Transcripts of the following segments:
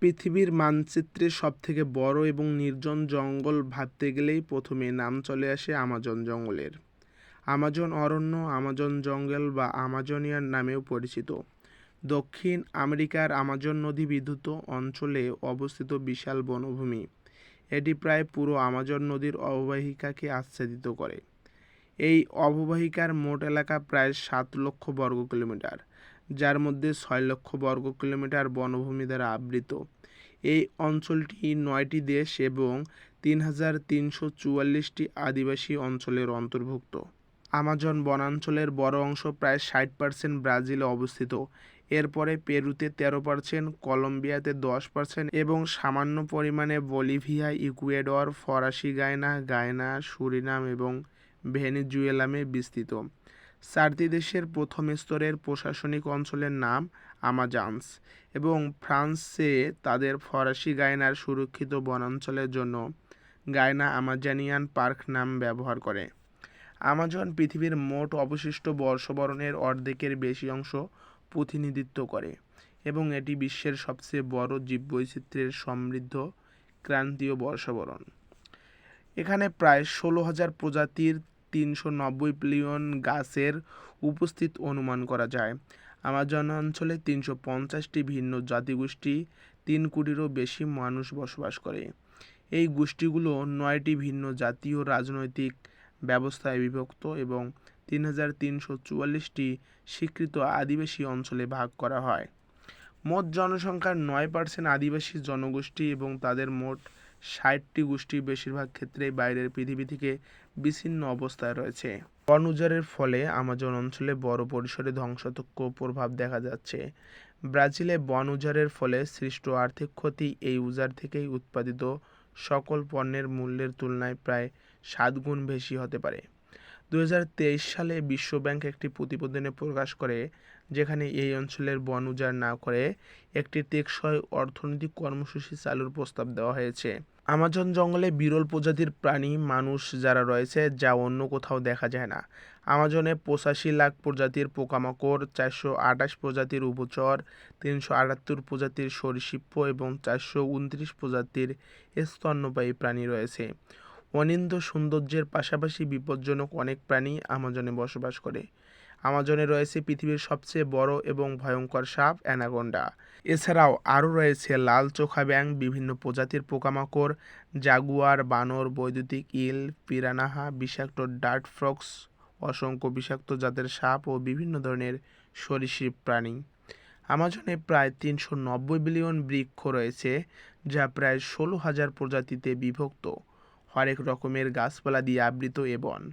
পৃথিবীর মানচিত্রে সবথেকে বড় এবং নির্জন জঙ্গল ভাবতে গেলেই প্রথমে নাম চলে আসে আমাজন জঙ্গলের। আমাজন অরণ্য, আমাজন জঙ্গল বা আমাজনিয়ান নামেও পরিচিত। দক্ষিণ আমেরিকার আমাজন নদী বিদ্যুৎ অঞ্চলে অবস্থিত বিশাল বনভূমি। এটি প্রায় পুরো আমাজন নদীর অববাহিকাকে আচ্ছাদিত করে। এই অববাহিকার মোট এলাকা প্রায় সাত লক্ষ বর্গ কিলোমিটার, যার মধ্যে ছয় লক্ষ বর্গ কিলোমিটার বনভূমি দ্বারা আবৃত। এই অঞ্চলটি নয়টি দেশ এবং তিন হাজার তিনশো চুয়াল্লিশটি আদিবাসী অঞ্চলের অন্তর্ভুক্ত। আমাজন বনাঞ্চলের বড় অংশ প্রায় ষাট পার্সেন্ট ব্রাজিলে অবস্থিত। এরপরে পেরুতে তেরো পার্সেন্ট, কলম্বিয়াতে দশ পার্সেন্ট এবং সামান্য পরিমাণে বলিভিয়া, ইকুয়েডর, ফরাসি গায়না গায়না, সুরিনাম এবং ভেনেজুয়েলামে বিস্তৃত। চারটি দেশের প্রথম স্তরের প্রশাসনিক অঞ্চলের নাম আমাজান্স এবং ফ্রান্সে তাদের ফরাসি গায়নার সুরক্ষিত বনাঞ্চলের জন্য গায়না আমাজানিয়ান পার্ক নাম ব্যবহার করে। আমাজন পৃথিবীর মোট অবশিষ্ট বর্ষবরণের অর্ধেকের বেশি অংশ প্রতিনিধিত্ব করে এবং এটি বিশ্বের সবচেয়ে বড় জীববৈচিত্র্যের সমৃদ্ধ ক্রান্তীয় বর্ষবরণ। এখানে প্রায় ষোলো হাজার প্রজাতির তিনশো নব্বই বিলিয়ন গাছের উপস্থিত অনুমান করা যায়। আমাজন অঞ্চলে তিনশো পঞ্চাশটি ভিন্ন জাতিগোষ্ঠী তিন কোটিরও বেশি মানুষ বসবাস করে। এই গোষ্ঠীগুলো নয়টি ভিন্ন জাতীয় রাজনৈতিক ব্যবস্থায় বিভক্ত এবং তিন হাজার তিনশো চুয়াল্লিশটি স্বীকৃত আদিবাসী অঞ্চলে ভাগ করা হয়। মোট জনসংখ্যার নয় পার্সেন্ট আদিবাসী জনগোষ্ঠী এবং তাদের মোট ষাটটি গোষ্ঠী বেশিরভাগ ক্ষেত্রেই বাইরের পৃথিবী থেকে বিচ্ছিন্ন অবস্থায় রয়েছে। বন উজাড়ের ফলে আমাজন অঞ্চলে বড় পরিসরে ধ্বংসাত্মক প্রভাব দেখা যাচ্ছে। ব্রাজিলে বন উজাড়ের ফলে সৃষ্ট আর্থিক ক্ষতি এই উজাড় থেকেই উৎপাদিত সকল পণ্যের মূল্যের তুলনায় প্রায় সাত গুণ বেশি হতে পারে। দু হাজার তেইশ সালে বিশ্বব্যাংক একটি প্রতিবেদনে প্রকাশ করে, যেখানে এই অঞ্চলের বন উজাড় না করে একটি টেকসই অর্থনৈতিক কর্মসূচি চালুর প্রস্তাব দেওয়া হয়েছে। আমাজন জঙ্গলে বিরল প্রজাতির প্রাণী, মানুষ যারা রয়েছে যা অন্য কোথাও দেখা যায় না। আমাজনে পঁচাশি লাখ প্রজাতির পোকামাকড়, চারশো আঠাশ প্রজাতির উভচর, তিনশো আটাত্তর প্রজাতির সরীসৃপ এবং চারশো উনত্রিশ প্রজাতির স্তন্যপায়ী প্রাণী রয়েছে। অনিন্দ্য সৌন্দর্যের পাশাপাশি বিপজ্জনক অনেক প্রাণী আমাজনে বসবাস করে। আমাজনে রয়েছে পৃথিবীর সবচেয়ে বড় এবং ভয়ঙ্কর সাপ অ্যানাকোন্ডা। এছাড়াও আরও রয়েছে লাল চোখা ব্যাং বিভিন্ন প্রজাতির পোকামাকড়, জাগুয়ার, বানর, বৈদ্যুতিক ইল, পিরানাহা, বিষাক্ত ডার্ট ফ্রক্স, অসংখ্য বিষাক্ত জাতের সাপ ও বিভিন্ন ধরনের সরীসৃপ প্রাণী। আমাজনে প্রায় তিনশো নব্বই বিলিয়ন বৃক্ষ রয়েছে, যা প্রায় ষোলো হাজার প্রজাতিতে বিভক্ত। হরেক রকমের গাছপালা দিয়ে আবৃত এ বন।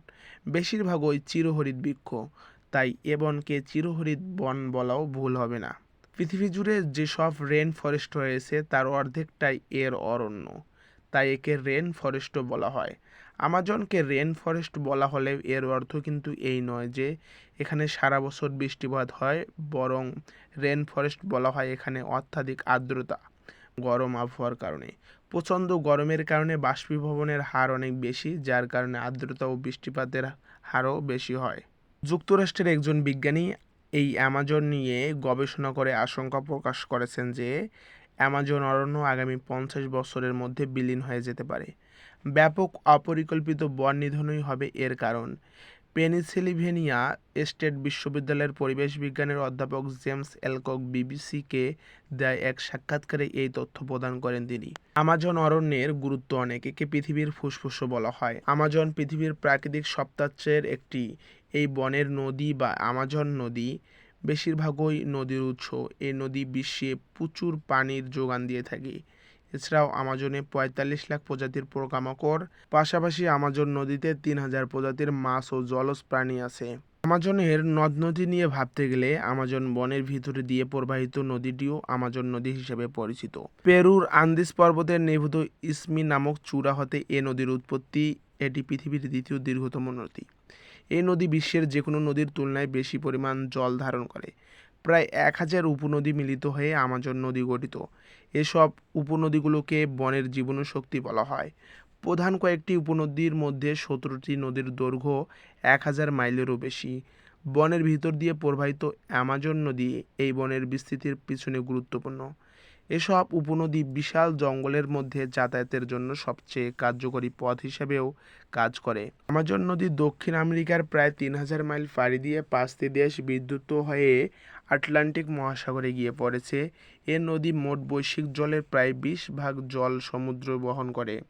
বেশিরভাগই চিরহরিৎ বৃক্ষ। তাই এ বনকে চিরহরিৎ বন বলাও ভুল হবে না। পৃথিবী জুড়ে যেসব রেন ফরেস্ট রয়েছে, তার অর্ধেকটাই এর অরণ্য। তাই একে রেন ফরেস্টও বলা হয়। আমাজনকে রেন ফরেস্ট বলা হলে এর অর্থ কিন্তু এই নয় যে, এখানে সারা বছর বৃষ্টিপাত হয়, বরং রেন ফরেস্ট বলা হয় এখানে অত্যাধিক আর্দ্রতা, গরম আবহাওয়ার কারণে। প্রচণ্ড গরমের কারণে বাষ্পীভবনের হার অনেক বেশি, যার কারণে আর্দ্রতা ও বৃষ্টিপাতের হারও বেশি হয়। যুক্তরাষ্ট্রের একজন বিজ্ঞানী এই অ্যামাজন নিয়ে গবেষণা করে আশঙ্কা প্রকাশ করেছেন যে অ্যামাজন অরণ্য আগামী পঞ্চাশ বছরের মধ্যে বিলীন হয়ে যেতে পারে। ব্যাপক অপরিকল্পিত বন নিধনই হবে এর কারণ। পেনিসিলিভেনিয়া স্টেট বিশ্ববিদ্যালয়ের পরিবেশ বিজ্ঞানের অধ্যাপক জেমস এলকক বিবিসিকে দেয় এক সাক্ষাৎকারে এই তথ্য প্রদান করেন তিনি। আমাজন অরণ্যের গুরুত্ব অনেক। একে পৃথিবীর ফুসফুসও বলা হয়। আমাজন পৃথিবীর প্রাকৃতিক সপ্তাহের একটি এই বনের নদী বা আমাজন নদী বেশিরভাগই নদীর উৎস। এই নদী বিশ্বে প্রচুর পানির যোগান দিয়ে থাকে। এছাড়াও আমাজনে পঁয়তাল্লিশ লাখ প্রজাতির পোকামাকড়, পাশাপাশি আমাজন নদীতে তিন হাজার প্রজাতির মাছ ও জলজ প্রাণী আছে। আমাজনের নদ নদী নিয়ে ভাবতে গেলে আমাজন বনের ভিতরে দিয়ে প্রবাহিত নদীটিও আমাজন নদী হিসেবে পরিচিত। পেরুর আন্দিস পর্বতের নিভূত ইসমি নামক চূড়া হতে এ নদীর উৎপত্তি এটি পৃথিবীর দ্বিতীয় দীর্ঘতম নদী। এই নদী বিশ্বের যে কোনো নদীর তুলনায় বেশি পরিমাণ জল ধারণ করে। প্রায় এক হাজার উপনদী মিলিত হয়ে আমাজন নদী গঠিত। এসব উপনদীগুলোকে বনের জীবন শক্তি বলা হয়। প্রধান কয়েকটি উপনদীর মধ্যে সতেরোটি নদীর দৈর্ঘ্য এক হাজার মাইলেরও বেশি। বনের ভিতর দিয়ে প্রবাহিত অ্যামাজন নদী এই বনের বিস্তৃতির পিছনে গুরুত্বপূর্ণ। এসব উপনদী বিশাল জঙ্গলের মধ্যে যাতায়াতের জন্য সবচেয়ে কার্যকরী পথ হিসেবেও কাজ করে। আমাজন নদী দক্ষিণ আমেরিকার প্রায় তিন হাজার মাইল পাড়ি দিয়ে পাঁচটি দেশ বিদ্যুৎ হয়ে আটলান্টিক মহাসাগরে গিয়ে পড়েছে। এ নদী মোট বৈশ্বিক জলের প্রায় বিশ ভাগ জল সমুদ্র বহন করে।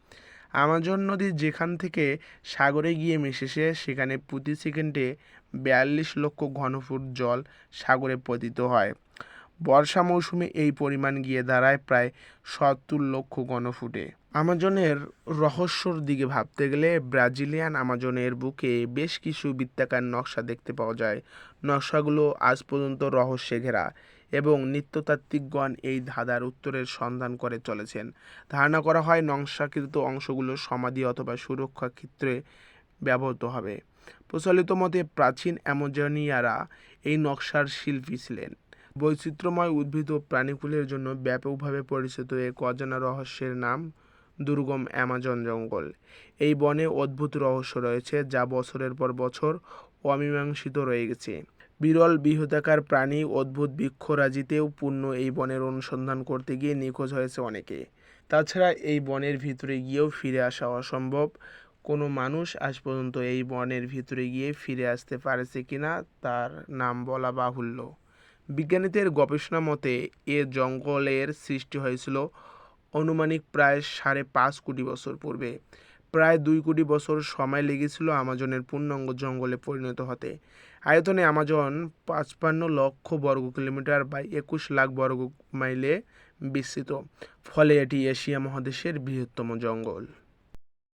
আমাজন নদী যেখান থেকে সাগরে গিয়ে মিশেছে, সেখানে প্রতি সেকেন্ডে বিয়াল্লিশ লক্ষ ঘনফুট জল সাগরে পতিত হয়। বর্ষা মৌসুমে এই পরিমাণ গিয়ে দাঁড়ায় প্রায় সত্তর লক্ষ ঘনফুটে আমাজনের রহস্যর দিকে ভাবতে গেলে ব্রাজিলিয়ান আমাজনের বুকে বেশ কিছু বৃত্তাকার নকশা দেখতে পাওয়া যায়। নকশাগুলো আজ পর্যন্ত রহস্যে ঘেরা এবং নৃত্যতাত্ত্বিকগণ এই ধাঁধার উত্তরের সন্ধান করে চলেছেন। ধারণা করা হয় নকশাকৃত অংশগুলো সমাধি অথবা সুরক্ষা ক্ষেত্রে ব্যবহৃত হবে। প্রচলিত মতে প্রাচীন অ্যামাজনিয়ারা এই নকশার শিল্পী ছিলেন। বৈচিত্র্যময় উদ্ভিদ ও প্রাণীকুলের জন্য ব্যাপকভাবে পরিচিত এক অজানা রহস্যের নাম দুর্গম অ্যামাজন জঙ্গল। এই বনে অদ্ভুত রহস্য রয়েছে যা বছরের পর বছর অমীমাংসিত রয়ে গেছে। বিরল বৃহদাকার প্রাণী, অদ্ভুত বৃক্ষরাজিতেও পূর্ণ এই বনের অনুসন্ধান করতে গিয়ে নিখোঁজ হয়েছে অনেকে। তাছাড়া এই বনের ভিতরে গিয়েও ফিরে আসা অসম্ভব। কোনো মানুষ আজ পর্যন্ত এই বনের ভিতরে গিয়ে ফিরে আসতে পারেছে কিনা তার নাম বলা বাহুল্য। বিজ্ঞানীদের গবেষণা মতে, এ জঙ্গলের সৃষ্টি হয়েছিল আনুমানিক প্রায় সাড়ে পাঁচ কোটি বছর পূর্বে। প্রায় দুই কোটি বছর সময় লেগেছিল আমাজনের পূর্ণাঙ্গ জঙ্গলে পরিণত হতে। আয়তনে আমাজন পাঁচপান্ন লক্ষ বর্গ কিলোমিটার বা একুশ লাখ বর্গ মাইলে বিস্তৃত। ফলে এটি এশিয়া মহাদেশের বৃহত্তম জঙ্গল।